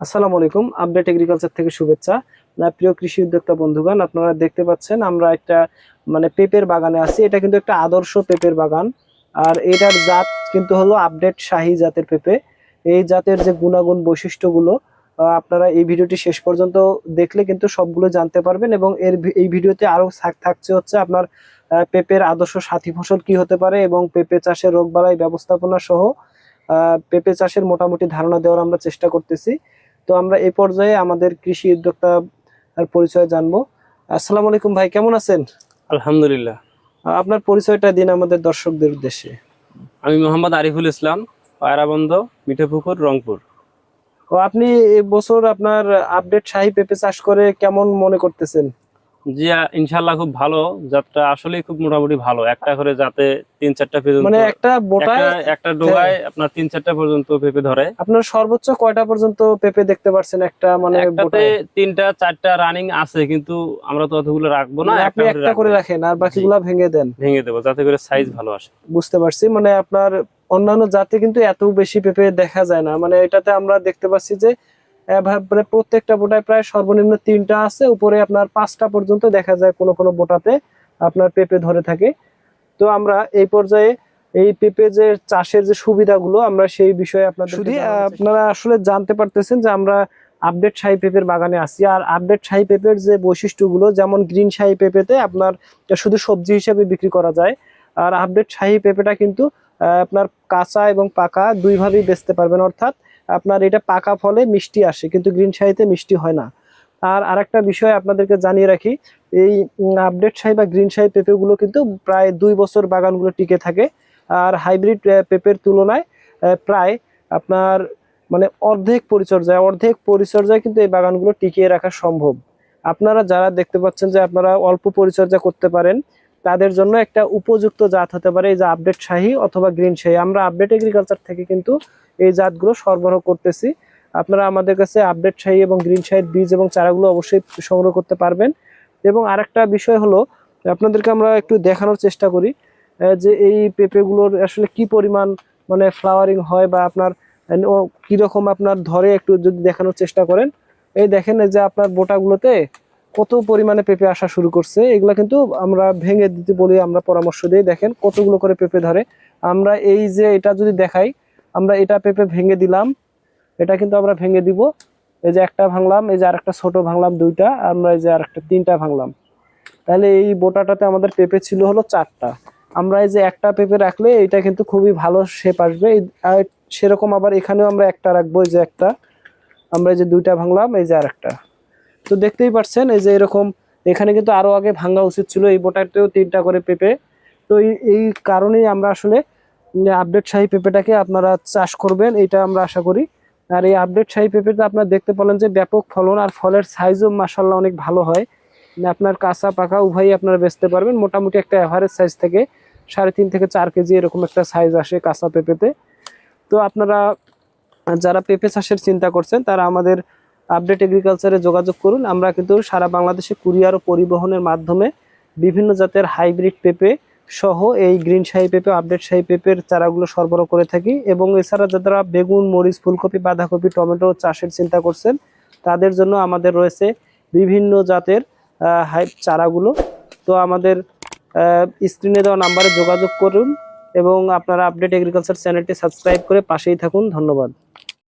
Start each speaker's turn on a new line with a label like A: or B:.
A: আসসালামু আলাইকুম। Update agriculture থেকে শুভেচ্ছা। প্রিয় কৃষি উদ্যোক্তা বন্ধুগণ, আপনারা দেখতে পাচ্ছেন আমরা একটা মানে পেঁপের বাগানে আছি। এটা কিন্তু একটা আদর্শ পেঁপের বাগান। আর এটার জাত কিন্তু হলো আপডেট শাহী জাতের পেঁপে। এই জাতের যে গুণাগুণ বৈশিষ্ট্যগুলো আপনারা এই ভিডিওটি শেষ পর্যন্ত দেখলে কিন্তু সবগুলো জানতে পারবেন এবং এর এই ভিডিওতে আরও থাক- থাকছে হচ্ছে আপনার পেঁপের আদর্শ সাথী ফসল কি হতে পারে এবং পেঁপে চাষের রোগবালাই ব্যবস্থাপনা সহ পেঁপে চাষের মোটামুটি ধারণা দেওয়ার আমরা চেষ্টা করতেছি। তো আমরা এই পর্যায়ে আমাদের কৃষি উদ্যোক্তা আর পরিচয় জানব। আসসালামু আলাইকুম ভাই কেমন আছেন?
B: আলহামদুলিল্লাহ।
A: আপনার পরিচয়টা দিন আমাদের দর্শকদের উদ্দেশ্যে।
B: আমি মোহাম্মদ আরিফুল ইসলাম পায়রাবন্ধ মিঠেপুকুর রংপুর।
A: ও আপনি এবছর আপনার আপডেট শাহী পেঁপে চাষ করে কেমন মনে করতেছেন?
B: জি ইনশাল্লাহ খুব ভালো। জাতটা আসলেই খুব মোটামুটি ভালো। একটা করে যাতে তিন চারটা পর্যন্ত
A: মানে একটা বোটায়
B: একটা- ডোগায় আপনার তিন চারটা পর্যন্ত পেঁপে ধরে।
A: আপনার সর্বোচ্চ কয়টা পর্যন্ত পেঁপে দেখতে পারছেন একটা মানে
B: একটাতে তিনটা চারটা রানিং আছে কিন্তু আমরা তো অতগুলো রাখব না
A: মানে আপনি
B: একটা
A: করে রাখেন আর বাকিগুলা ভেঙে দেন।
B: ভেঙে দেবো যাতে করে সাইজ ভালো আসে।
A: বুঝতে পারছি মানে আপনার অন্যান্য জাতে কিন্তু এত বেশি পেঁপে দেখা যায় না। মানে এটাতে আমরা দেখতে পাচ্ছি যে প্রত্যেকটা বোটায় প্রায় সর্বনিম্ন তিনটা আছে। উপরে আপনার পাঁচটা পর্যন্ত দেখা যায় কোনো কোনো বোটাতে আপনার পেঁপে ধরে থাকে। তো আমরা এই পর্যায়ে এই পেঁপে যে চাষের যে সুবিধাগুলো আমরা সেই বিষয়ে আপনাদের শুধু আপনারা আসলে জানতে পারতেছেন যে আমরা আপডেট শাহী পেঁপের বাগানে আছি। আর আপডেট শাহি পেঁপের যে বৈশিষ্ট্যগুলো যেমন গ্রিন শাহি পেঁপেতে আপনার শুধু সবজি হিসেবে বিক্রি করা যায়। আর আপডেট শাহি পেঁপেটা কিন্তু আপনার কাঁচা এবং পাকা দুইভাবেই বেচতে পারবেন। অর্থাৎ আপনার এটা পাকা ফলে মিষ্টি আসে, কিন্তু গ্রিন শাহিতে মিষ্টি হয় না। আর আরেকটা বিষয় আপনাদেরকে জানিয়ে রাখি, এই আপডেট শাহী বা গ্রিন শাহী পেঁপেগুলো কিন্তু প্রায় দুই বছর বাগানগুলো টিকে থাকে। আর হাইব্রিড পেঁপের তুলনায় প্রায় আপনার মানে অর্ধেক পরিচর্যায় অর্ধেক পরিচর্যায় কিন্তু এই বাগানগুলো টিকিয়ে রাখা সম্ভব। আপনারা যারা দেখতে পাচ্ছেন যে আপনারা অল্প পরিচর্যা করতে পারেন তাদের জন্য একটা উপযুক্ত জাত হতে পারে, এই যে আপডেট শাহী অথবা গ্রিন শাহী। আমরা আপডেট এগ্রিকালচার থেকে কিন্তু এই জাতগুলো সরবরাহ করতেছি। আপনারা আমাদের কাছে আপডেট শাহী এবং গ্রিন শাহীর বীজ এবং চারাগুলো অবশ্যই সংগ্রহ করতে পারবেন। এবং আরেকটা বিষয় হলো, আপনাদেরকে আমরা একটু দেখানোর চেষ্টা করি যে এই পেঁপেগুলোর আসলে কি পরিমাণ মানে ফ্লাওয়ারিং হয় বা আপনার কীরকম আপনার ধরে একটু যদি দেখানোর চেষ্টা করেন। এই দেখেন যে আপনার বোটাগুলোতে কত পরিমাণে পেঁপে আসা শুরু করছে, এগুলা কিন্তু আমরা ভেঙে দিতে বলি, আমরা পরামর্শ দিই দেখেন কতগুলো করে পেঁপে ধরে। আমরা এই যে এটা যদি দেখাই, আমরা এটা পেঁপে ভেঙে দিলাম, এটা কিন্তু আমরা ভেঙে দিব। এই যে একটা ভাঙলাম, এই যে আরেকটা ছোট ভাঙলাম দুইটা, আমরা এই যে আরেকটা তিনটা ভাঙলাম। তাহলে এই বোটাটাতে আমাদের পেঁপে ছিল হলো চারটা। আমরা এই যে একটা পেঁপে রাখলে এটা কিন্তু খুবই ভালো শেপ আসবে। আর সেরকম আবার এখানেও আমরা একটা রাখব, এই যে একটা। আমরা এই যে দুইটা ভাঙলাম, এই যে আরেকটা। তো দেখতেই পাচ্ছেন এই যে এরকম, এখানে কিন্তু আরও আগে ভাঙা উচিত ছিল, এই বোটাতেও তিনটা করে পেঁপে। তো এই- কারণেই আমরা আসলে আপডেট শাহী পেঁপেটাকে আপনারা চাষ করবেন এটা আমরা আশা করি। আর এই আপডেট শাহী পেঁপেটা আপনারা দেখতে পেলেন যে ব্যাপক ফলন আর ফলের সাইজও মাসাল্লাহ অনেক ভালো হয়। আপনার কাঁচা, পাকা উভয়ই আপনারা বেচতে পারবেন। মোটামুটি একটা অ্যাভারেজ সাইজ থেকে সাড়ে তিন থেকে চার কেজি এরকম একটা সাইজ আসে কাঁচা পেঁপেতে। তো আপনারা, যারা পেঁপে চাষের চিন্তা করছেন, তারা আমাদের আপডেট এগ্রিকালচারে যোগাযোগ করুন। আমরা কিন্তু সারা বাংলাদেশে কুরিয়ার ও পরিবহনের মাধ্যমে বিভিন্ন জাতের হাইব্রিড পেঁপে সহ এই গ্রিন শাহি পেঁপে আপডেট শাহী পেঁপের চারাগুলো সরবরাহ করে থাকি এবং এছাড়া যারা বেগুন, মরিচ, ফুলকপি, বাঁধাকপি, টমেটো চাষের চিন্তা করছেন, তাদের জন্য আমাদের রয়েছে বিভিন্ন জাতের হাই চারাগুলো। তো আমাদের স্ক্রিনে দেওয়া নাম্বারে যোগাযোগ করুন এবং আপনারা আপডেট এগ্রিকালচার চ্যানেলটি সাবস্ক্রাইব করে পাশেই থাকুন। ধন্যবাদ।